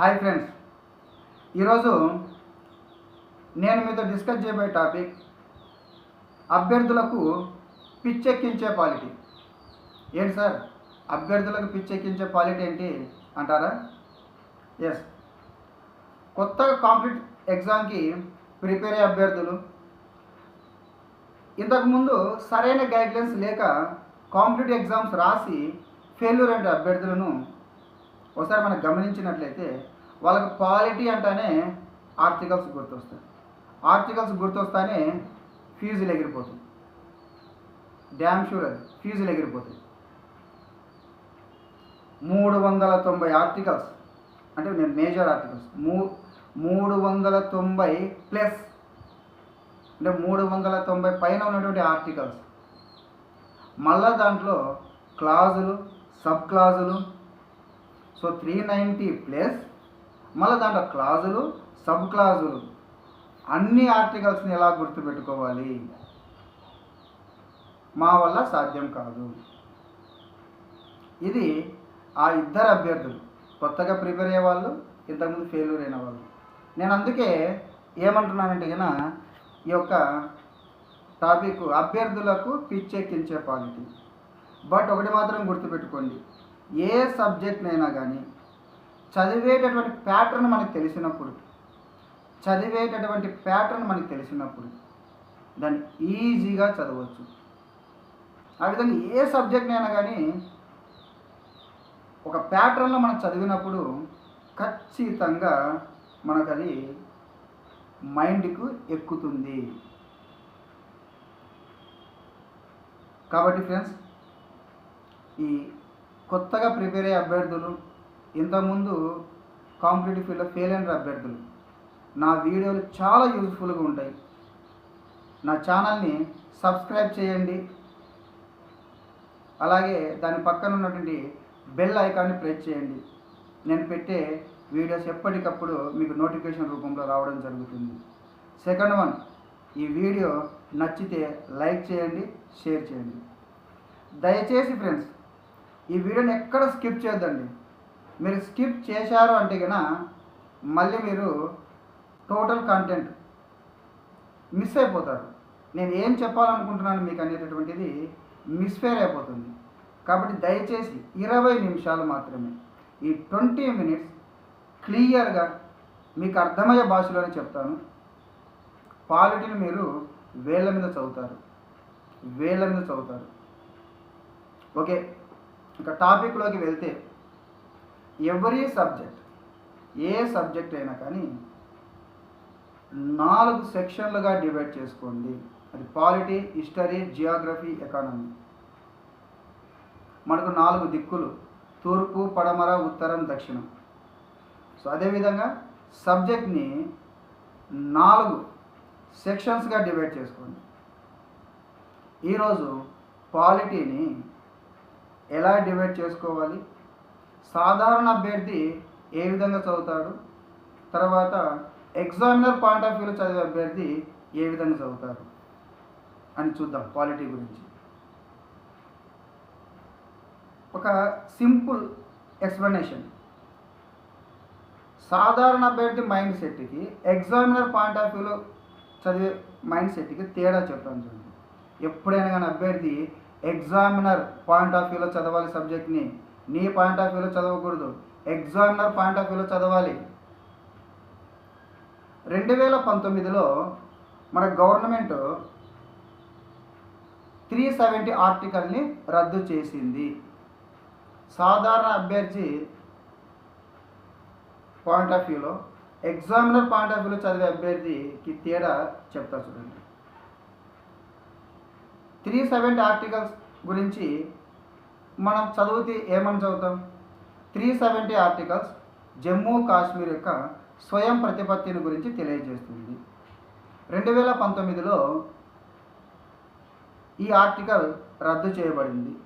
Hi friends. ఈరోజు నేను మీతో డిస్కస్ చేయబోయే టాపిక్ అభ్యర్థులకు పిచ్చెక్కించే పాలిటీ. ఏంటి సార్? అభ్యర్థులకు పిచ్చెక్కించే పాలిటీ ఏంటి అంటారా? ఎస్ కొత్తగా కాంపిటేటివ్ ఎగ్జామ్కి ప్రిపేర్ అయ్యే అభ్యర్థులు. ఇంతకుముందు సరైన గైడ్లైన్స్ లేక కాంపిటేటివ్ ఎగ్జామ్స్ రాసి ఫెయిల్యూర్ అంటే అభ్యర్థులను ఒకసారి మనం గమనించినట్లయితే వాళ్ళకి క్వాలిటీ అంటేనే ఆర్టికల్స్ గుర్తొస్తాయి. ఆర్టికల్స్ గుర్తొస్తానే ఫీజులు ఎగిరిపోతుంది. డ్యామ్ షూర్ అది. ఫీజులు ఎగిరిపోతుంది మూడు వందల తొంభై ఆర్టికల్స్ అంటే నేను మేజర్ ఆర్టికల్స్ మూ మూడు వందల తొంభై ప్లస్ అంటే మూడు వందల తొంభై పైన ఉన్నటువంటి ఆర్టికల్స్ మళ్ళా దాంట్లో క్లాజులు సబ్ క్లాజులు సో త్రీ నైంటీ ప్లస్ మళ్ళీ దాంట్లో క్లాజులు సబ్ క్లాజులు అన్ని ఆర్టికల్స్ని ఎలా గుర్తుపెట్టుకోవాలి? మా వల్ల సాధ్యం కాదు. ఇది ఆ ఇద్దరు అభ్యర్థులు. కొత్తగా ప్రిపేర్ అయ్యే వాళ్ళు ఇంతకుముందు ఫెయిల్యూర్ అయిన వాళ్ళు. నేను అందుకే ఏమంటున్నానంటే కన్నా ఈ యొక్క టాపిక్ అభ్యర్థులకు పిచ్చెక్కించే పాలిటీ బట్ ఒకటి మాత్రం గుర్తుపెట్టుకోండి. ఏ సబ్జెక్ట్నైనా కానీ చదివేటటువంటి ప్యాటర్న్ మనకు తెలిసినప్పుడు చదివేటటువంటి ప్యాటర్న్ మనకు తెలిసినప్పుడు దాన్ని ఈజీగా చదవచ్చు. ఆ విధంగా ఏ సబ్జెక్ట్నైనా కానీ ఒక ప్యాటర్న్లో మనం చదివినప్పుడు ఖచ్చితంగా మనకు అది మైండ్కు ఎక్కుతుంది. కాబట్టి ఫ్రెండ్స్ ఈ కొత్తగా ప్రిపేర్ అయ్యే అభ్యర్థులు ఇంతకుముందు కాంపిటేటివ్ ఫీల్డ్లో ఫెయిల్ అయిన అభ్యర్థులు నా వీడియోలు చాలా యూజ్ఫుల్గా ఉంటాయి. నా ఛానల్ని సబ్స్క్రైబ్ చేయండి. అలాగే దాని పక్కన ఉన్నటువంటి బెల్ ఐకాన్ని ప్రెస్ చేయండి. నేను పెట్టే వీడియోస్ ఎప్పటికప్పుడు మీకు నోటిఫికేషన్ రూపంలో రావడం జరుగుతుంది. సెకండ్ వన్ ఈ వీడియో నచ్చితే లైక్ చేయండి షేర్ చేయండి. దయచేసి ఫ్రెండ్స్ ఈ వీడియోని ఎక్కడ స్కిప్ చేయొద్దండి. మీరు స్కిప్ చేశారు అంటే కనుక మళ్ళీ మీరు టోటల్ కంటెంట్ మిస్ అయిపోతారు. నేను ఏం చెప్పాలనుకుంటున్నాను మీకు అనేటటువంటిది మిస్ఫేర్ అయిపోతుంది. కాబట్టి దయచేసి ఇరవై నిమిషాలు మాత్రమే ఈ ట్వంటీ మినిట్స్ క్లియర్గా మీకు అర్థమయ్యే భాషలోనే చెప్తాను. పాలిటీని మీరు వేళ్ళ మీద చదువుతారు. వేళ్ళ మీద చదువుతారు. ఓకే. ఇక టాపిక్లోకి వెళ్తే ఎవరీ సబ్జెక్ట్ ఏ సబ్జెక్ట్ అయినా కానీ నాలుగు సెక్షన్లుగా డివైడ్ చేసుకోండి. అది పాలిటీ హిస్టరీ జియోగ్రఫీ ఎకానమీ. మనకు నాలుగు దిక్కులు. తూర్పు పడమర ఉత్తరం దక్షిణం. సో అదేవిధంగా సబ్జెక్ట్ని నాలుగు సెక్షన్స్గా డివైడ్ చేసుకోండి. ఈరోజు పాలిటీని ఎలా డివైడ్ చేసుకోవాలి? సాధారణ అభ్యర్థి ఏ విధంగా చదువుతాడు? తర్వాత ఎగ్జామినర్ పాయింట్ ఆఫ్ వ్యూలో చదివే అభ్యర్థి ఏ విధంగా చదువుతారు అని చూద్దాం క్వాలిటీ గురించి. ఒక సింపుల్ ఎక్స్ప్లెనేషన్ సాధారణ అభ్యర్థి మైండ్ సెట్కి ఎగ్జామినర్ పాయింట్ ఆఫ్ వ్యూలో చదివే మైండ్ సెట్కి తేడా చెప్పడం చూడండి. ఎప్పుడైనా కానీ అభ్యర్థి ఎగ్జామినర్ పాయింట్ ఆఫ్ వ్యూలో చదవాలి సబ్జెక్ట్ని. నీ పాయింట్ ఆఫ్ వ్యూలో చదవకూడదు. ఎగ్జామినర్ పాయింట్ ఆఫ్ వ్యూలో చదవాలి. రెండు వేల పంతొమ్మిదిలో మన గవర్నమెంట్ త్రీ సెవెంటీ ఆర్టికల్ని రద్దు చేసింది. సాధారణ అభ్యర్థి పాయింట్ ఆఫ్ వ్యూలో ఎగ్జామినర్ పాయింట్ ఆఫ్ వ్యూలో చదివే అభ్యర్థికి తేడా చెప్తా చూడండి. త్రీ సెవెంటీ ఆర్టికల్స్ గురించి మనం చదివితే ఏమని చదువుతాం? Three seventy articles Jammu Kashmir యొక్క స్వయం ప్రతిపత్తిని గురించి తెలియజేస్తుంది. రెండు వేల పంతొమ్మిదిలో ఈ ఆర్టికల్ రద్దు చేయబడింది.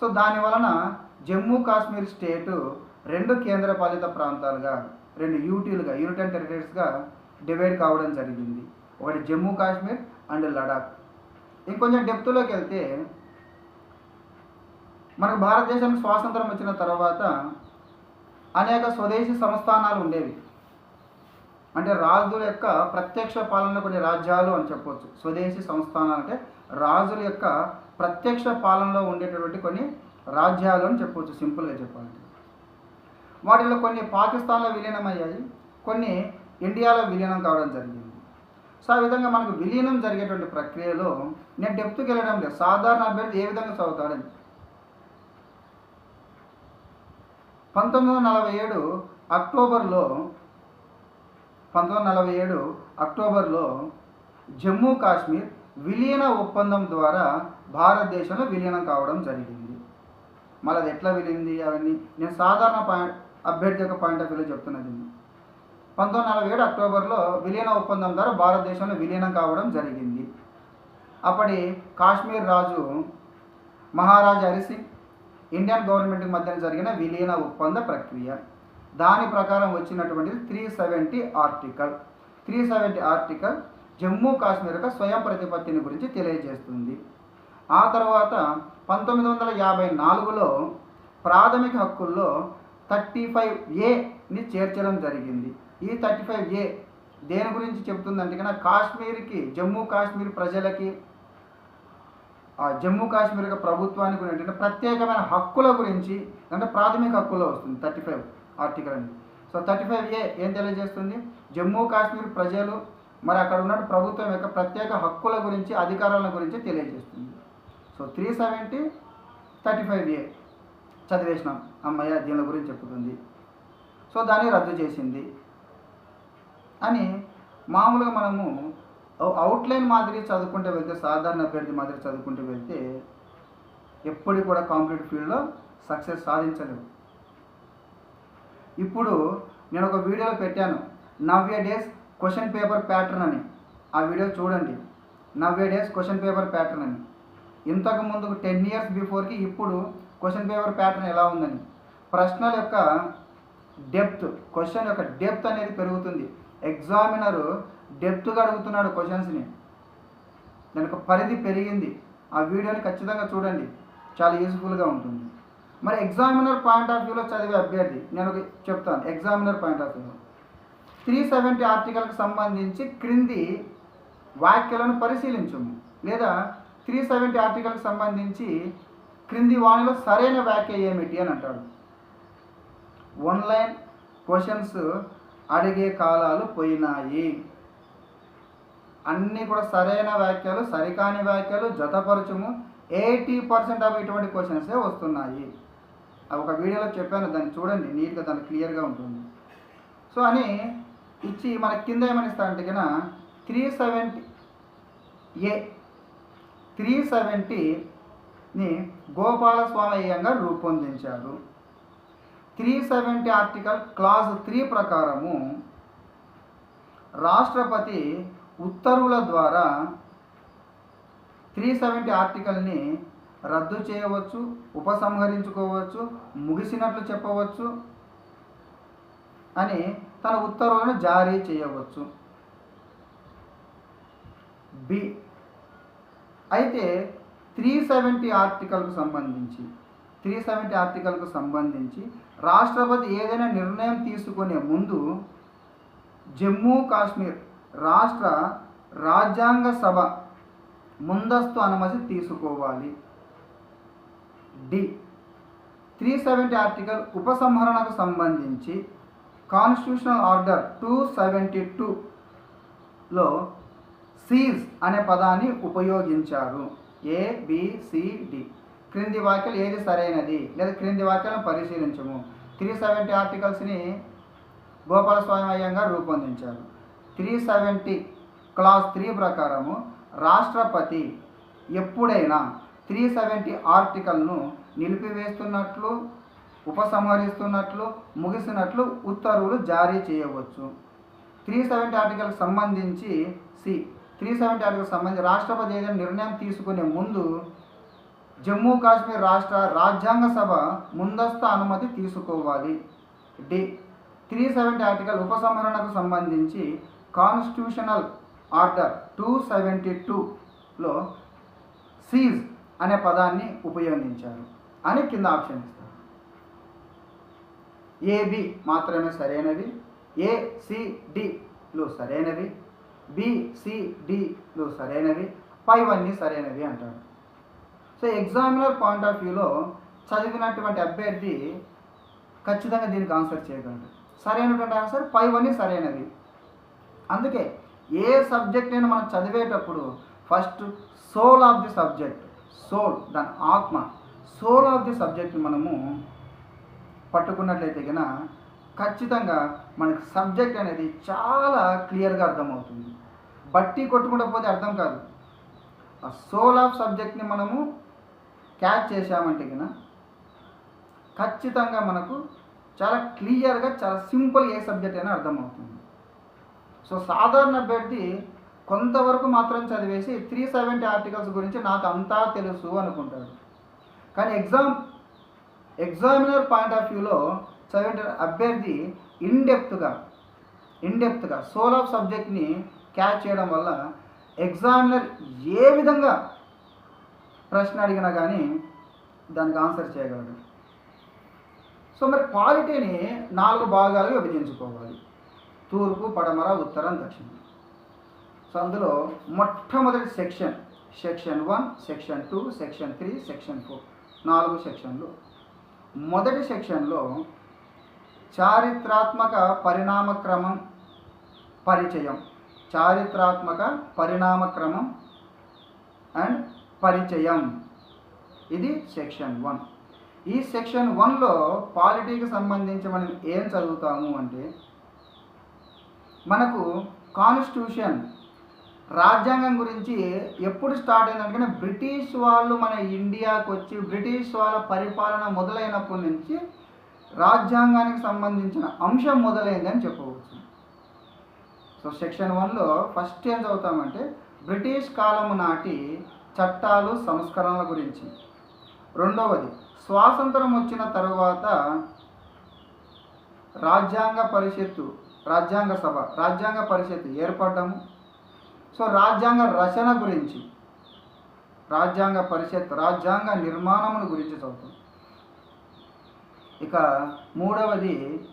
సో దాని వలన జమ్మూ కాశ్మీర్ స్టేటు రెండు కేంద్రపాలిత ప్రాంతాలుగా రెండు యూటీలుగా యూనిట్ టెరిటరీస్గా డివైడ్ కావడం జరిగింది. ఒకటి జమ్మూ కాశ్మీర్ అండ్ లడాక్. ఇంకొంచెం డెప్త్లోకి వెళ్తే మనకు భారతదేశానికి స్వాతంత్రం వచ్చిన తర్వాత అనేక స్వదేశీ సంస్థానాలు ఉండేవి. అంటే రాజుల యొక్క ప్రత్యక్ష పాలన కొన్ని రాజ్యాలు అని చెప్పవచ్చు స్వదేశీ సంస్థానాలు అంటే రాజుల యొక్క ప్రత్యక్ష పాలనలో ఉండేటటువంటి కొన్ని రాజ్యాలు అని చెప్పవచ్చు సింపుల్గా చెప్పాలంటే. వాటిలో కొన్ని పాకిస్తాన్లో విలీనమయ్యాయి. కొన్ని ఇండియాలో విలీనం కావడం జరిగింది. సో ఆ విధంగా మనకు విలీనం జరిగేటువంటి ప్రక్రియలో నేను డెప్త్కి వెళ్ళడం లేదు. సాధారణ అభ్యర్థి ఏ విధంగా చదువుతాడని పంతొమ్మిది వందల నలభై ఏడు అక్టోబర్లో పంతొమ్మిది వందల నలభై ఏడు అక్టోబర్లో జమ్మూ కాశ్మీర్ విలీన ఒప్పందం ద్వారా భారతదేశంలో విలీనం కావడం జరిగింది. మళ్ళీ అది ఎట్లా విలీనింది అవన్నీ? నేను సాధారణ పాయింట్ అభ్యర్థి యొక్క పాయింట్ ఆఫ్ వ్యూలో చెప్తున్నది. పంతొమ్మిది నలభై ఏడు అక్టోబర్లో విలీన ఒప్పందం ద్వారా భారతదేశంలో విలీనం కావడం జరిగింది. అప్పటి కాశ్మీర్ రాజు మహారాజా హరిసింగ్ ఇండియన్ గవర్నమెంట్ మధ్య జరిగిన విలీన ఒప్పంద ప్రక్రియ. దాని ప్రకారం వచ్చినటువంటిది three seventy article. Three seventy article Jammu Kashmir యొక్క స్వయం ప్రతిపత్తిని గురించి తెలియజేస్తుంది. ఆ తర్వాత పంతొమ్మిది వందల యాభై నాలుగులో ప్రాథమిక హక్కుల్లో థర్టీ ఫైవ్ ఏని చేర్చడం జరిగింది. ఈ థర్టీ ఫైవ్ ఏ దేని గురించి చెప్తుందంటే కన్నా కాశ్మీర్కి జమ్మూ కాశ్మీర్ ప్రజలకి ఆ జమ్మూ కాశ్మీర్ యొక్క ప్రభుత్వానికి ఉన్నటువంటి ప్రత్యేకమైన హక్కుల గురించి అంటే ప్రాథమిక హక్కులో వస్తుంది థర్టీ ఫైవ్ ఆర్టికల్ అని సో థర్టీ ఫైవ్ ఏ ఏం తెలియజేస్తుంది? జమ్మూ కాశ్మీర్ ప్రజలు మరి అక్కడ ఉన్న ప్రభుత్వం యొక్క ప్రత్యేక హక్కుల గురించి అధికారాల గురించి తెలియజేస్తుంది. So three seventy thirty five A చదివేసినాం. అమ్మయ్య దీని గురించి చెప్తుంది. సో దాన్ని రద్దు చేసింది. అని మామూలుగా మనము అవుట్లైన్ మాదిరి చదువుకుంటూ వెళ్తే సాధారణ అభ్యర్థి మాదిరి చదువుకుంటూ వెళ్తే ఎప్పటికి కూడా కాంపిటేటివ్ ఫీల్డ్లో సక్సెస్ సాధించలేము. ఇప్పుడు నేను ఒక వీడియోలో పెట్టాను. నవ్య డేస్ క్వశ్చన్ పేపర్ ప్యాటర్న్ అని. ఆ వీడియో చూడండి. నవ్య డేస్ క్వశ్చన్ పేపర్ ప్యాటర్న్ అని. ఇంతకు ముందు టెన్ ఇయర్స్ బిఫోర్కి ఇప్పుడు క్వశ్చన్ పేపర్ ప్యాటర్న్ ఎలా ఉందని. ప్రశ్నల యొక్క డెప్త్ క్వశ్చన్ యొక్క డెప్త్ అనేది పెరుగుతుంది. ఎగ్జామినరు డెప్త్గా అడుగుతున్నాడు క్వశ్చన్స్ని. దానికి పరిధి పెరిగింది. ఆ వీడియోని ఖచ్చితంగా చూడండి. చాలా యూస్ఫుల్గా ఉంటుంది. మరి ఎగ్జామినర్ పాయింట్ ఆఫ్ వ్యూలో చదివే అభ్యర్థి నేను ఒక చెప్తాను. ఎగ్జామినర్ పాయింట్ ఆఫ్ వ్యూలో. త్రీ సెవెంటీ ఆర్టికల్కి సంబంధించి క్రింది వాక్యాలను పరిశీలించము. లేదా త్రీ సెవెంటీ ఆర్టికల్కి సంబంధించి క్రింది వాణిలో సరైన వ్యాఖ్య ఏమిటి అని అంటాడు. ఆన్లైన్ క్వశ్చన్స్ అడిగే కాలాలు పోయినాయి. అన్నీ కూడా సరైన వ్యాఖ్యలు సరికాని వ్యాఖ్యలు జతపరచము. ఎయిటీ పర్సెంట్ ఆఫ్ ఇటువంటి క్వశ్చన్సే వస్తున్నాయి. ఒక వీడియోలో చెప్పాను దాన్ని చూడండి నీట్గా దాన్ని క్లియర్గా ఉంటుంది. సో అని ఇచ్చి మన కింద ఏమని ఇస్తారంటే కన్నా త్రీ సెవెంటీ ఏ త్రీ సెవెంటీని గోపాలస్వామయ్యంగా రూపొందించారు. Three seventy article clause three ప్రకారము రాష్ట్రపతి ఉత్తర్వుల ద్వారా త్రీ సెవెంటీ ఆర్టికల్ని రద్దు చేయవచ్చు ఉపసంహరించుకోవచ్చు ముగిసినట్లు చెప్పవచ్చు అని తన ఉత్తర్వులను జారీ చేయవచ్చు. బి. అయితే త్రీ సెవెంటీ ఆర్టికల్కు సంబంధించి త్రీ సెవెంటీ ఆర్టికల్కు సంబంధించి రాష్ట్రపతి ఏదైనా నిర్ణయం తీసుకునే ముందు జమ్మూ కాశ్మీర్ రాష్ట్ర రాజ్యాంగ సభ ముందస్తు అనుమతి తీసుకోవాలి. డి. త్రీ సెవెంటీ ఆర్టికల్ ఉపసంహరణకు సంబంధించి కాన్స్టిట్యూషనల్ ఆర్డర్ టూ సెవెంటీ టూలో సీజ్ అనే పదాన్ని ఉపయోగించారు. ఏ క్రింది వాక్యాలు ఏది సరైనది? లేదా క్రింది వాక్యాలను పరిశీలించము. త్రీ సెవెంటీ ఆర్టికల్స్ని గోపాలస్వామి అయ్యంగా రూపొందించారు. త్రీ సెవెంటీ క్లాస్ త్రీ ప్రకారము రాష్ట్రపతి ఎప్పుడైనా త్రీ సెవెంటీ ఆర్టికల్ను నిలిపివేస్తున్నట్లు ఉపసంహరిస్తున్నట్లు ముగిసినట్లు ఉత్తర్వులు జారీ చేయవచ్చు. త్రీ సెవెంటీ ఆర్టికల్కి సంబంధించి సి త్రీ సెవెంటీ ఆర్టికల్ సంబంధించి రాష్ట్రపతి ఏదైనా నిర్ణయం తీసుకునే ముందు జమ్మూ కాశ్మీర్ రాష్ట్ర రాజ్యాంగ సభ ముందస్తు అనుమతి తీసుకోవాలి. డి. త్రీ సెవెంటీ ఆర్టికల్ ఉపసంహరణకు సంబంధించి కాన్స్టిట్యూషనల్ ఆర్డర్ టూ సెవెంటీ టూలో సీజ్ అనే పదాన్ని ఉపయోగించారు. అని కింద ఆప్షన్ ఇస్తారు. ఏబి మాత్రమే సరైనవి. ఏసిడిలు సరైనవి. బిసిడిలు సరైనవి. పైవన్నీ సరైనవి అంటారు. సో ఎగ్జామినర్ పాయింట్ ఆఫ్ వ్యూలో చదివినటువంటి అభ్యర్థి ఖచ్చితంగా దీనికి ఆన్సర్ చేయగలరు సరైనటువంటి ఆన్సర్ పైవన్నీ సరైనవి అందుకే ఏ సబ్జెక్ట్ అయినా మనం చదివేటప్పుడు first soul of the subject soul దాని ఆత్మ సోల్ ఆఫ్ ది సబ్జెక్ట్ని మనము పట్టుకున్నట్లయితే కనుక ఖచ్చితంగా మనకి సబ్జెక్ట్ అనేది చాలా క్లియర్గా అర్థమవుతుంది. బట్టి కొట్టుకుంటూ పోతే అర్థం కాదు. ఆ సోల్ ఆఫ్ సబ్జెక్ట్ని మనము క్యాచ్ చేసామంటే కన్నా ఖచ్చితంగా మనకు చాలా క్లియర్గా చాలా సింపుల్ ఏ సబ్జెక్ట్ అయినా అర్థమవుతుంది. సో సాధారణ అభ్యర్థి కొంతవరకు మాత్రం చదివేసి త్రీ సెవెంటీ ఆర్టికల్స్ గురించి నాకు అంతా తెలుసు అనుకుంటాడు. కానీ ఎగ్జామ్ ఎగ్జామినర్ పాయింట్ ఆఫ్ వ్యూలో చదివే అభ్యర్థి ఇన్డెప్త్గా ఇన్డెప్త్గా సోల్ ఆఫ్ సబ్జెక్ట్ని క్యాచ్ చేయడం వల్ల ఎగ్జామినర్ ఏ విధంగా ప్రశ్న అడిగినా కానీ దానికి ఆన్సర్ చేయగలడు. సో మరి క్వాలిటీని నాలుగు భాగాలు విభజించుకోవాలి. తూర్పు పడమర ఉత్తరం దక్షిణం. సో అందులో మొట్టమొదటి section section one section two section three section four నాలుగు సెక్షన్లు మొదటి సెక్షన్లో చారిత్రాత్మక పరిణామక్రమం పరిచయం. చారిత్రాత్మక పరిణామక్రమం అండ్ పరిచయం. ఇది సెక్షన్ వన్. ఈ సెక్షన్ వన్లో పాలిటీకి సంబంధించి మనం ఏం చదువుతాము అంటే మనకు కాన్స్టిట్యూషన్ రాజ్యాంగం గురించి ఎప్పుడు స్టార్ట్ అయిందంటే బ్రిటిష్ వాళ్ళు మన ఇండియాకు వచ్చి బ్రిటిష్ వాళ్ళ పరిపాలన మొదలైనప్పటి నుంచి రాజ్యాంగానికి సంబంధించిన అంశం మొదలైందని చెప్పవచ్చు. సో సెక్షన్ వన్లో ఫస్ట్ ఏం చదువుతామంటే బ్రిటిష్ కాలం నాటి చట్టాలు సంస్కరణల గురించి. రెండవది స్వాతంత్రం వచ్చిన తరువాత రాజ్యాంగ పరిషత్తు రాజ్యాంగ సభ రాజ్యాంగ పరిషత్తు ఏర్పడము సో రాజ్యాంగ రచన గురించి రాజ్యాంగ పరిషత్ రాజ్యాంగ నిర్మాణమును గురించి చదువుతాం. ఇక మూడవది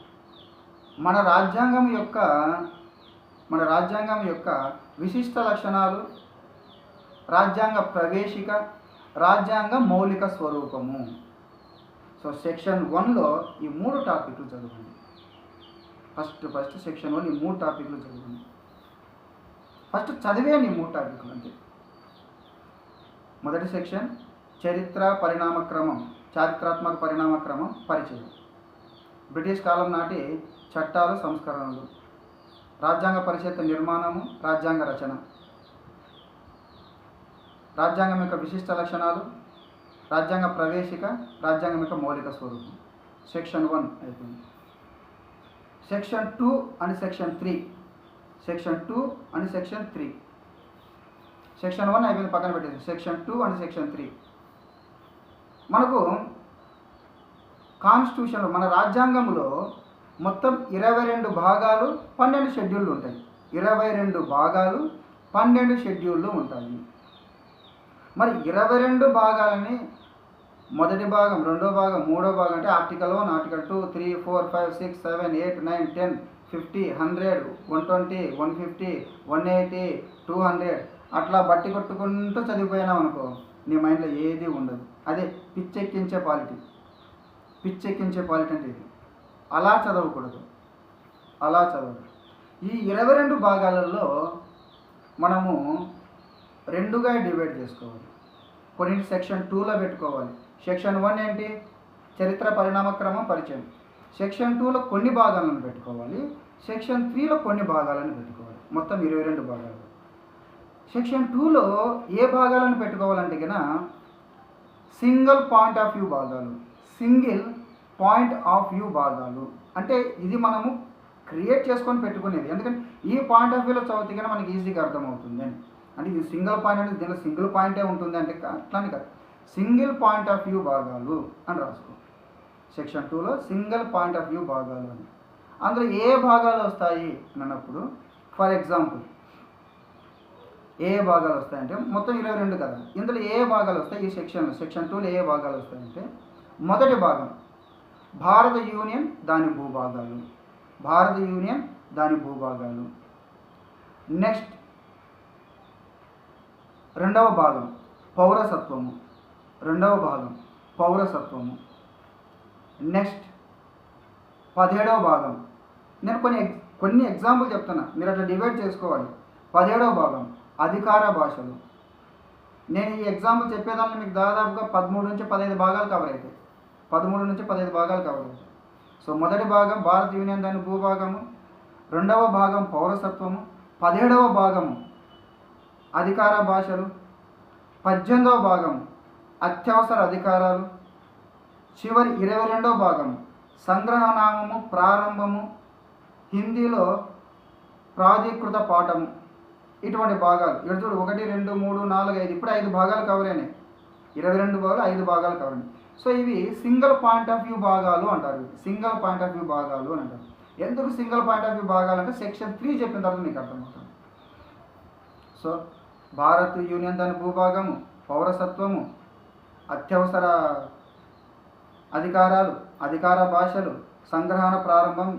మన రాజ్యాంగం యొక్క మన రాజ్యాంగం యొక్క విశిష్ట లక్షణాలు రాజ్యాంగ ప్రవేశిక రాజ్యాంగ మౌలిక స్వరూపము. సో సెక్షన్ వన్లో ఈ మూడు టాపిక్లు చదవండి ఫస్ట్ ఫస్ట్ సెక్షన్ వన్ ఈ మూడు టాపిక్లు చదవండి ఫస్ట్ చదివేయండి ఈ మూడు టాపిక్లు అంతే. మొదటి సెక్షన్ చరిత్ర పరిణామ క్రమం చారిత్రాత్మక పరిణామక్రమం పరిచయం. బ్రిటిష్ కాలం నాటి చట్టాలు సంస్కరణలు. రాజ్యాంగ పరిషత్ నిర్మాణము రాజ్యాంగ రచన. రాజ్యాంగం యొక్క విశిష్ట లక్షణాలు రాజ్యాంగ ప్రవేశిక రాజ్యాంగం యొక్క మౌలిక స్వరూపం. సెక్షన్ వన్ అయిపోయింది. Section two and section three section two and section three section one అయిపోయింది పక్కన పెట్టేది section two and section three మనకు కాన్స్టిట్యూషన్లో మన రాజ్యాంగంలో మొత్తం ఇరవై రెండు భాగాలు పన్నెండు షెడ్యూళ్ళు ఉంటాయి. ఇరవై రెండు భాగాలు పన్నెండు షెడ్యూళ్ళు ఉంటాయి. మరి ఇరవై రెండు భాగాలని మొదటి భాగం రెండో భాగం మూడో భాగం అంటే article one article two three four five six seven eight nine ten fifty hundred one twenty one fifty one eighty two hundred అట్లా బట్టి కొట్టుకుంటూ చదివిపోయినాం అనుకో నీ మైండ్లో ఏది ఉండదు. అదే పిచ్చెక్కించే పాలిటీ. పిచ్చెక్కించే పాలిటీ అంటే ఇది. అలా చదవకూడదు. అలా చదవదు ఈ ఇరవై రెండు భాగాలలో మనము రెండుగా డివైడ్ చేసుకోవాలి. కొన్ని సెక్షన్ టూలో పెట్టుకోవాలి. సెక్షన్ వన్ ఏంటి? చరిత్ర పరిణామక్రమం పరిచయం. సెక్షన్ టూలో కొన్ని భాగాలను పెట్టుకోవాలి. సెక్షన్ త్రీలో కొన్ని భాగాలను పెట్టుకోవాలి. మొత్తం ఇరవై రెండు భాగాలు. సెక్షన్ టూలో ఏ భాగాలను పెట్టుకోవాలంటే కన్నా సింగిల్ పాయింట్ ఆఫ్ వ్యూ భాగాలు సింగిల్ పాయింట్ ఆఫ్ వ్యూ భాగాలు. అంటే ఇది మనము క్రియేట్ చేసుకొని పెట్టుకునేది. ఎందుకంటే ఈ పాయింట్ ఆఫ్ వ్యూలో చదివితే కానీ మనకి ఈజీగా అర్థమవుతుంది అని. అంటే ఇది సింగిల్ పాయింట్ అంటే దీనిలో సింగిల్ పాయింటే ఉంటుంది అంటే అట్లానే కాదు. సింగిల్ పాయింట్ ఆఫ్ వ్యూ భాగాలు అని రాసుకో. సెక్షన్ టూలో సింగిల్ పాయింట్ ఆఫ్ వ్యూ భాగాలు అని. అందులో ఏ భాగాలు వస్తాయి అన్నప్పుడు ఫర్ ఎగ్జాంపుల్ ఏ భాగాలు వస్తాయంటే మొత్తం ఇరవై రెండు కదా. ఇందులో ఏ భాగాలు వస్తాయి? ఈ సెక్షన్లో సెక్షన్ టూలో ఏ భాగాలు వస్తాయంటే మొదటి భాగం భారత యూనియన్ దాని భూభాగాలు. భారత యూనియన్ దాని భూభాగాలు. నెక్స్ట్ రెండవ భాగం పౌరసత్వము. రెండవ భాగం పౌరసత్వము. నెక్స్ట్ పదిహేడవ భాగం. నేను కొన్ని కొన్ని ఎగ్జాంపుల్ చెప్తున్నా. మీరు అట్లా డివైడ్ చేసుకోవాలి. పదిహేడవ భాగం అధికార భాషలు. నేను ఈ ఎగ్జాంపుల్ చెప్పేదాన్ని మీకు దాదాపుగా పదమూడు నుంచి పదహైదు భాగాలు కవర్ అవుతాయి పదమూడు నుంచి పదహైదు భాగాలు కవర్ అవుతాయి. సో మొదటి భాగం భారత యూనియన్ దాని భూభాగము. రెండవ భాగం పౌరసత్వము. పదిహేడవ భాగము అధికార భాషలు. పద్దెనిమిదవ భాగం అత్యవసర అధికారాలు. చివరి ఇరవై రెండవ భాగం సంగ్రహనామము ప్రారంభము. హిందీలో ప్రాధీకృత పాఠము. ఇటువంటి భాగాలు. ఇక్కడ చూడు ఒకటి రెండు మూడు నాలుగు ఐదు. ఇప్పుడు ఐదు భాగాలు కవర్ అయినాయి. ఇరవై రెండు భాగాలు ఐదు భాగాలు కవర్ అయినాయి. సో ఇవి సింగిల్ పాయింట్ ఆఫ్ వ్యూ భాగాలు అంటారు సింగిల్ పాయింట్ ఆఫ్ వ్యూ భాగాలు అని అంటారు. ఎందుకు సింగిల్ పాయింట్ ఆఫ్ వ్యూ భాగాలు అంటే సెక్షన్ త్రీ చెప్పిన తర్వాత మీకు అర్థమవుతుంది. సో భారత్ యూనియన్ దాని భూభాగము పౌరసత్వము అత్యవసర అధికారాలు అధికార భాషలు సంగ్రహణ ప్రారంభం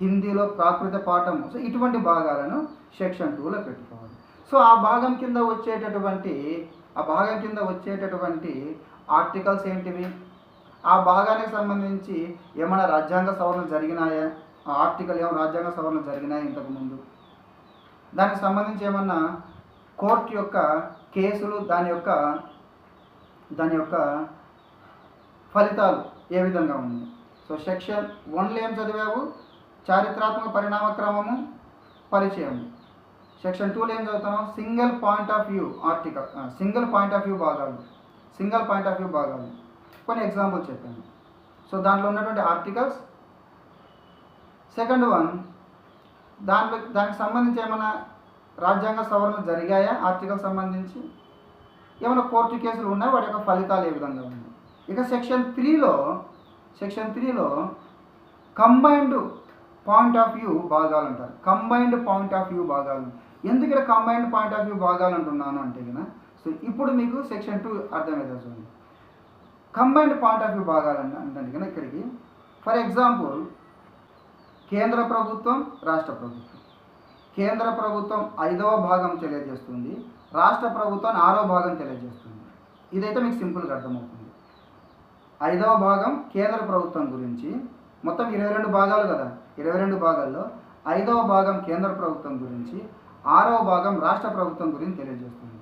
హిందీలో ప్రాకృత పాఠం సో ఇటువంటి భాగాలను సెక్షన్ టూలో పెట్టుకోవాలి. సో ఆ భాగం కింద వచ్చేటటువంటి ఆ భాగం కింద వచ్చేటటువంటి ఆర్టికల్స్ ఏంటివి? ఆ భాగానికి సంబంధించి ఏమైనా రాజ్యాంగ సవరణలు జరిగినాయా? ఆ ఆర్టికల్ ఏమైనా రాజ్యాంగ సవరణలు జరిగినాయా ఇంతకుముందు దానికి సంబంధించి ఏమన్నా కోర్టు యొక్క కేసులు దాని యొక్క దాని యొక్క ఫలితాలు ఏ విధంగా ఉంది సో సెక్షన్ వన్లో ఏం చదివావు? చారిత్రాత్మక పరిణామ క్రమము పరిచయం సెక్షన్ టూలో ఏం చదువుతున్నాం single point of view article single point of view భాగాలు. సింగిల్ పాయింట్ ఆఫ్ వ్యూ భాగాలు. కొన్ని ఎగ్జాంపుల్ చెప్పాను. సో దాంట్లో ఉన్నటువంటి ఆర్టికల్స్. సెకండ్ వన్ దాంట్లో దానికి సంబంధించి ఏమైనా రాజ్యాంగ సవరణలు జరిగాయా? ఆర్టికల్ సంబంధించి? ఏమైనా కోర్టు కేసులు ఉన్నాయా? వాటి యొక్క ఫలితాలు ఏ విధంగా ఉన్నాయి? ఇక సెక్షన్ త్రీలో సెక్షన్ త్రీలో కంబైన్డ్ పాయింట్ ఆఫ్ వ్యూ భాగాలు అంటారు. కంబైన్డ్ పాయింట్ ఆఫ్ వ్యూ భాగాలు. ఎందుకు ఇక్కడ కంబైన్డ్ పాయింట్ ఆఫ్ వ్యూ భాగాలు అంటున్నాను అంటే కదా సో ఇప్పుడు మీకు సెక్షన్ టూ అర్థమవుతుంది చూడండి. కంబైన్డ్ పాయింట్ ఆఫ్ వ్యూ భాగాలు అంటే కదా ఇక్కడికి. ఫర్ ఎగ్జాంపుల్ కేంద్ర ప్రభుత్వం రాష్ట్ర ప్రభుత్వం. కేంద్ర ప్రభుత్వం ఐదవ భాగం తెలియజేస్తుంది రాష్ట్ర ప్రభుత్వం ఆరో భాగం తెలియజేస్తుంది. ఇదైతే మీకు సింపుల్గా అర్థమవుతుంది. ఐదవ భాగం కేంద్ర ప్రభుత్వం గురించి. మొత్తం ఇరవై రెండు భాగాలు కదా? ఇరవై రెండు భాగాల్లో ఐదవ భాగం కేంద్ర ప్రభుత్వం గురించి ఆరవ భాగం రాష్ట్ర ప్రభుత్వం గురించి తెలియజేస్తుంది.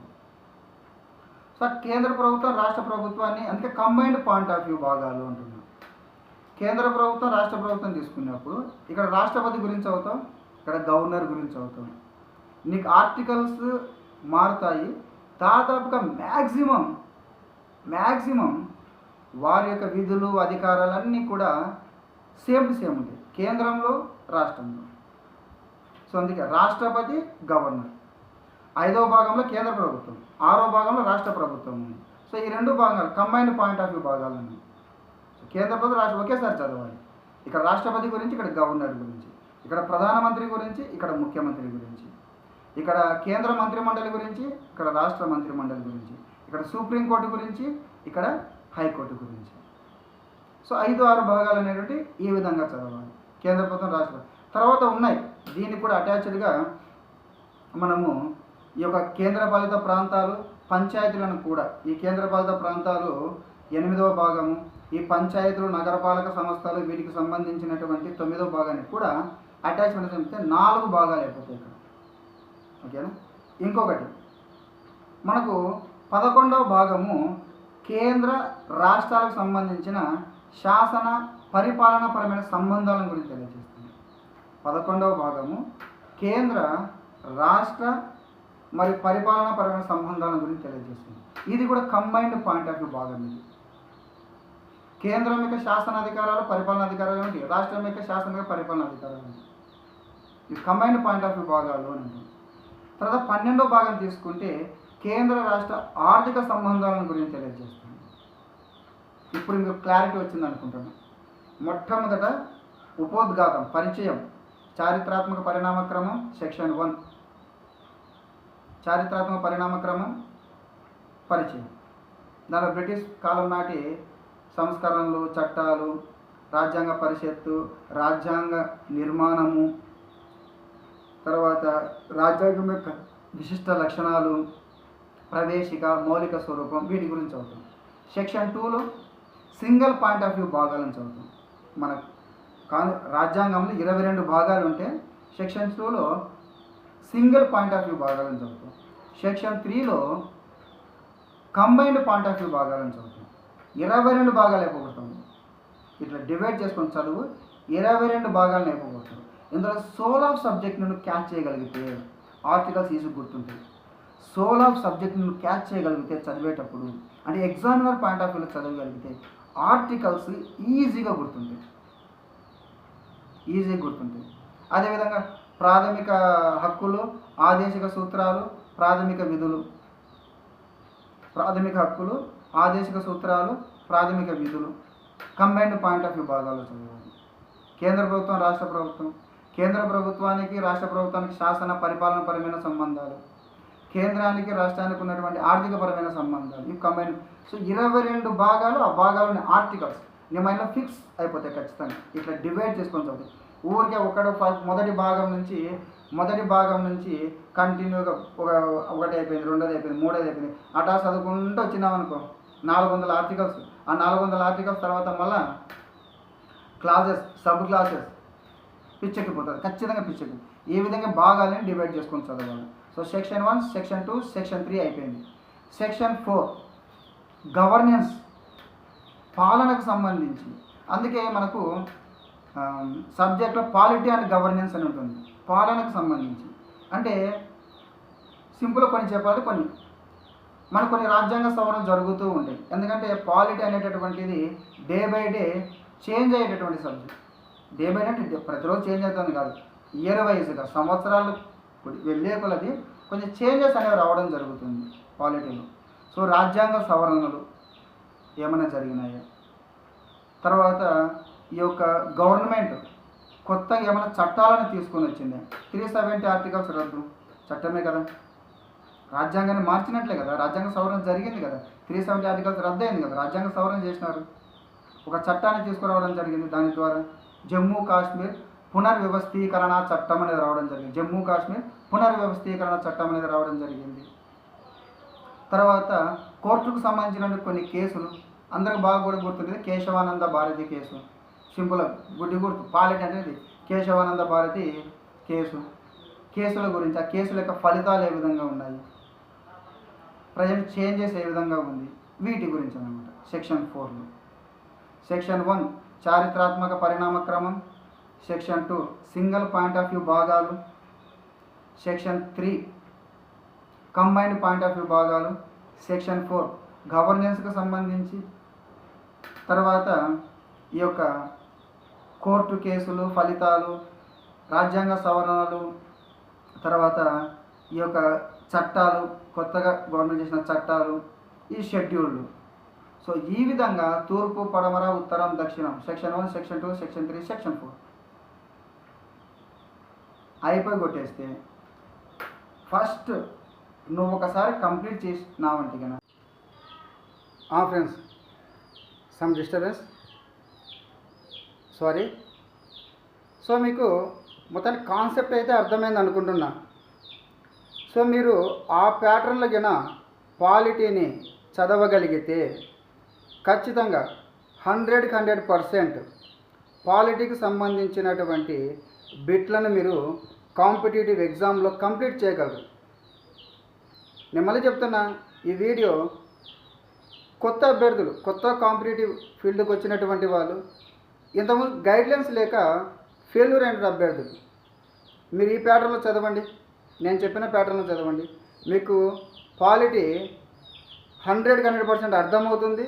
సో కేంద్ర ప్రభుత్వం రాష్ట్ర ప్రభుత్వాన్ని అందుకే కంబైన్డ్ పాయింట్ ఆఫ్ వ్యూ భాగాలు అంటున్నాం. కేంద్ర ప్రభుత్వం రాష్ట్ర ప్రభుత్వం తీసుకున్నప్పుడు ఇక్కడ రాష్ట్రపతి గురించి అవుతాం? ఇక్కడ గవర్నర్ గురించి అవుతుంది నీకు ఆర్టికల్స్ మారుతాయి. దాదాపుగా మ్యాక్సిమం మ్యాక్సిమం వారి యొక్క విధులు అధికారాలన్నీ కూడా సేమ్ టు సేమ్ ఉంటాయి. కేంద్రంలో రాష్ట్రంలో. సో అందుకే రాష్ట్రపతి గవర్నర్. ఐదో భాగంలో కేంద్ర ప్రభుత్వం ఆరో భాగంలో రాష్ట్ర ప్రభుత్వం. ఉంది సో ఈ రెండు భాగాలు కంబైన్డ్ పాయింట్ ఆఫ్ వ్యూ భాగాలు ఉన్నాయి సో కేంద్ర ప్రభుత్వం రాష్ట్ర ఒకేసారి చదవాలి. ఇక్కడ రాష్ట్రపతి గురించి ఇక్కడ గవర్నర్ గురించి. ఇక్కడ ప్రధానమంత్రి గురించి ఇక్కడ ముఖ్యమంత్రి గురించి ఇక్కడ కేంద్ర మంత్రి మండలి గురించి ఇక్కడ రాష్ట్ర మంత్రి మండలి గురించి ఇక్కడ సుప్రీంకోర్టు గురించి ఇక్కడ హైకోర్టు గురించి. సో ఐదు ఆరు భాగాలు అనేటువంటి ఈ విధంగా చదవాలి. కేంద్ర ప్రభుత్వం రాష్ట్ర తర్వాత ఉన్నాయి. దీనికి కూడా అటాచ్డ్గా మనము ఈ యొక్క కేంద్రపాలిత ప్రాంతాలు పంచాయతీలను కూడా ఈ కేంద్రపాలిత ప్రాంతాలు ఎనిమిదవ భాగము ఈ పంచాయతీలు నగరపాలక సంస్థలు వీటికి సంబంధించినటువంటి తొమ్మిదవ భాగానికి కూడా అటాచ్మెంట్ చెప్తే నాలుగు భాగాలు అయిపోతాయి ఇక్కడ. ఓకేనా? ఇంకొకటి మనకు పదకొండవ భాగము కేంద్ర రాష్ట్రాలకు సంబంధించిన శాసన పరిపాలనాపరమైన సంబంధాల గురించి తెలియజేస్తుంది. పదకొండవ భాగము కేంద్ర రాష్ట్ర మరియు పరిపాలనాపరమైన సంబంధాల గురించి తెలియజేస్తుంది. ఇది కూడా కంబైన్డ్ పాయింట్ ఆఫ్ వ్యూ భాగం ఇది. కేంద్రం యొక్క శాసన అధికారాలు పరిపాలన అధికారాలు రాష్ట్రం యొక్క శాసన పరిపాలన అధికారాలు ఇది కంబైన్డ్ పాయింట్ ఆఫ్ వ్యూ భాగాలు అని తర్వాత పన్నెండో భాగం తీసుకుంటే కేంద్ర రాష్ట్ర ఆర్థిక సంబంధాలను గురించి తెలియజేస్తుంది. ఇప్పుడు మీకు క్లారిటీ వచ్చింది అనుకుంటున్నాను మొట్టమొదట ఉపోద్ఘాతం పరిచయం చారిత్రాత్మక పరిణామక్రమం సెక్షన్ వన్ చారిత్రాత్మక పరిణామక్రమం పరిచయం. దానిలో బ్రిటిష్ కాలం నాటి సంస్కరణలు చట్టాలు రాజ్యాంగ పరిషత్తు రాజ్యాంగ నిర్మాణము తర్వాత రాజ్యాంగం యొక్క విశిష్ట లక్షణాలు ప్రవేశిక మౌలిక స్వరూపం వీటి గురించి చదువుతాం. సెక్షన్ టూలో సింగిల్ పాయింట్ ఆఫ్ వ్యూ భాగాలను చదువుతాం. మన కాన్ రాజ్యాంగంలో ఇరవై రెండు భాగాలు ఉంటే సెక్షన్ టూలో సింగిల్ పాయింట్ ఆఫ్ వ్యూ భాగాలను చదువుతాం. సెక్షన్ త్రీలో కంబైన్డ్ పాయింట్ ఆఫ్ వ్యూ భాగాలను చదువుతాం. ఇరవై రెండు భాగాలు అయిపోగొడతాం. ఇట్లా డివైడ్ చేసుకొని చదువు ఇరవై రెండు భాగాలను అయిపోగొడతాం. ఇందులో సోల్ ఆఫ్ సబ్జెక్ట్ నుండి క్యాచ్ చేయగలిగితే ఆర్టికల్స్ ఈజీ గుర్తుంటాయి. సోల్ ఆఫ్ సబ్జెక్ట్ నుండి క్యాచ్ చేయగలిగితే చదివేటప్పుడు అంటే ఎగ్జామినర్ పాయింట్ ఆఫ్ వ్యూలో చదవగలిగితే ఆర్టికల్స్ ఈజీగా గుర్తుంటాయి. ఈజీగా గుర్తుంటాయి. అదేవిధంగా ప్రాథమిక హక్కులు ఆదేశిక సూత్రాలు ప్రాథమిక విధులు. ప్రాథమిక హక్కులు ఆదేశిక సూత్రాలు ప్రాథమిక విధులు. కంబైన్డ్ పాయింట్ ఆఫ్ వ్యూ భాగాలు చదవాలి కేంద్ర ప్రభుత్వం రాష్ట్ర ప్రభుత్వం కేంద్ర ప్రభుత్వానికి రాష్ట్ర ప్రభుత్వానికి శాసన పరిపాలన పరమైన సంబంధాలు కేంద్రానికి రాష్ట్రానికి ఉన్నటువంటి ఆర్థికపరమైన సంబంధాలు. ఇవి కంబైన్ సో ఇరవై రెండు భాగాలు ఆ భాగాలని ఆర్టికల్స్ ఏమైనా ఫిక్స్ అయిపోతాయి ఖచ్చితంగా. ఇట్లా డివైడ్ చేసుకొని చదువు. ఊరికే ఒకడు మొదటి భాగం నుంచి మొదటి భాగం నుంచి కంటిన్యూగా ఒక ఒకటి అయిపోయింది రెండోది అయిపోయింది మూడోది అయిపోయింది. అటా చదువుకుంటూ వచ్చినాం అనుకో నాలుగు వందల ఆర్టికల్స్ ఆ నాలుగు వందల ఆర్టికల్స్ తర్వాత మళ్ళా క్లాసెస్ సబ్ క్లాసెస్ పిచ్చెక్కిపోతుంది ఖచ్చితంగా పిచ్చెక్కి ఈ విధంగా భాగాలని డివైడ్ చేసుకొని చదవాలి. So section one section two section three అయిపోయింది. సెక్షన్ ఫోర్ గవర్నెన్స్ పాలనకు సంబంధించి. అందుకే మనకు సబ్జెక్ట్లో పాలిటీ అండ్ గవర్నెన్స్ అని ఉంటుంది. పాలనకు సంబంధించి. అంటే సింపుల్ కొన్ని చెప్పాలి కొన్ని. మనకు కొన్ని రాజ్యాంగ సవరణ జరుగుతూ ఉంటాయి. ఎందుకంటే పాలిటీ అనేటటువంటిది డే బై డే చేంజ్ అయ్యేటటువంటి సబ్జెక్ట్ డే బై డే అంటే ప్రతిరోజు చేంజ్ అవుతుంది కాదు. ఇయర్ వైజ్గా సంవత్సరాలు వెళ్ళే కొలది కొంచెం చేంజెస్ అనేవి రావడం జరుగుతుంది పాలిటీలో సో రాజ్యాంగ సవరణలు ఏమైనా జరిగినాయా? తర్వాత ఈ యొక్క గవర్నమెంట్ కొత్తగా ఏమైనా చట్టాలను తీసుకొని వచ్చింది? త్రీ సెవెంటీ ఆర్టికల్స్ రద్దు. చట్టమే కదా. రాజ్యాంగాన్ని మార్చినట్లే కదా. రాజ్యాంగ సవరణ జరిగింది కదా. త్రీ సెవెంటీ ఆర్టికల్స్ రద్దు అయింది కదా. రాజ్యాంగ సవరణ చేసినారు. ఒక చట్టాన్ని తీసుకురావడం జరిగింది దాని ద్వారా. జమ్మూ కాశ్మీర్ పునర్వ్యవస్థీకరణ చట్టం అనేది రావడం జరిగింది. జమ్మూ కాశ్మీర్ పునర్వ్యవస్థీకరణ చట్టం అనేది రావడం జరిగింది. తర్వాత కోర్టుకు సంబంధించిన కొన్ని కేసులు అందరికి బాగా కూడా గుర్తుంటుంది కేశవానంద భారతి కేసు. సింపుల్ గుడ్డి గుర్తు పాలెట్ అనేది కేశవానంద భారతి కేసు. కేసుల గురించి ఆ కేసుల యొక్క ఫలితాలు ఏ విధంగా ఉన్నాయి? ప్రజెంట్ చేంజెస్ ఏ విధంగా ఉంది? వీటి గురించి అనమాట సెక్షన్ ఫోర్లో. సెక్షన్ వన్ చారిత్రాత్మక పరిణామ క్రమం section two single point of view భాగాలు section three combined point of view భాగాలు సెక్షన్ ఫోర్ గవర్నెన్స్కు సంబంధించి తర్వాత ఈ యొక్క కోర్టు కేసులు ఫలితాలు రాజ్యాంగ సవరణలు తర్వాత ఈ యొక్క చట్టాలు కొత్తగా గవర్నమెంట్ చేసిన చట్టాలు ఈ షెడ్యూళ్ళు. సో ఈ విధంగా తూర్పు పడమర ఉత్తరం దక్షిణం section one section two section three section four. అయిపోయి కొట్టేస్తే ఫస్ట్ నువ్వు ఒకసారి కంప్లీట్ చేసినావంటే ఆ friends some disturbance sorry so మీకు మొత్తానికి కాన్సెప్ట్ అయితే అర్థమైంది అనుకుంటున్నా. సో మీరు ఆ ప్యాటర్న్లో గిన పాలిటీని చదవగలిగితే ఖచ్చితంగా హండ్రెడ్కి హండ్రెడ్ పర్సెంట్ పాలిటీకి సంబంధించినటువంటి బిట్లను మీరు కాంపిటేటివ్ ఎగ్జామ్లో కంప్లీట్ చేయగలరు. నేను మళ్ళీ చెప్తున్నా ఈ వీడియో కొత్త అభ్యర్థులు కొత్త కాంపిటేటివ్ ఫీల్డ్కి వచ్చినటువంటి వాళ్ళు ఇంతకుముందు గైడ్లైన్స్ లేక ఫెయిల్యూర్ అయిన అభ్యర్థులు మీరు ఈ ప్యాటర్న్లో చదవండి నేను చెప్పిన ప్యాటర్న్లో చదవండి మీకు పాలిటీ హండ్రెడ్కి హండ్రెడ్ పర్సెంట్ అర్థమవుతుంది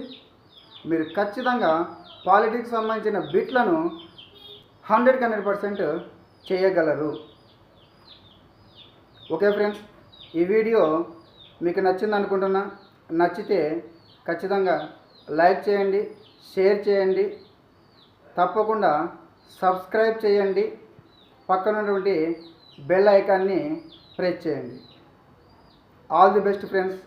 మీరు ఖచ్చితంగా పాలిటిక్స్ సంబంధించిన బిట్లను హండ్రెడ్కి హండ్రెడ్ పర్సెంట్ చేయగలరు. ఓకే ఫ్రెండ్స్ ఈ వీడియో మీకు నచ్చింది అనుకుంటున్నా. నచ్చితే ఖచ్చితంగా లైక్ చేయండి షేర్ చేయండి. తప్పకుండా సబ్స్క్రైబ్ చేయండి. పక్కన ఉన్నటువంటి బెల్ ఐకాన్ని ప్రెస్ చేయండి. All the best friends.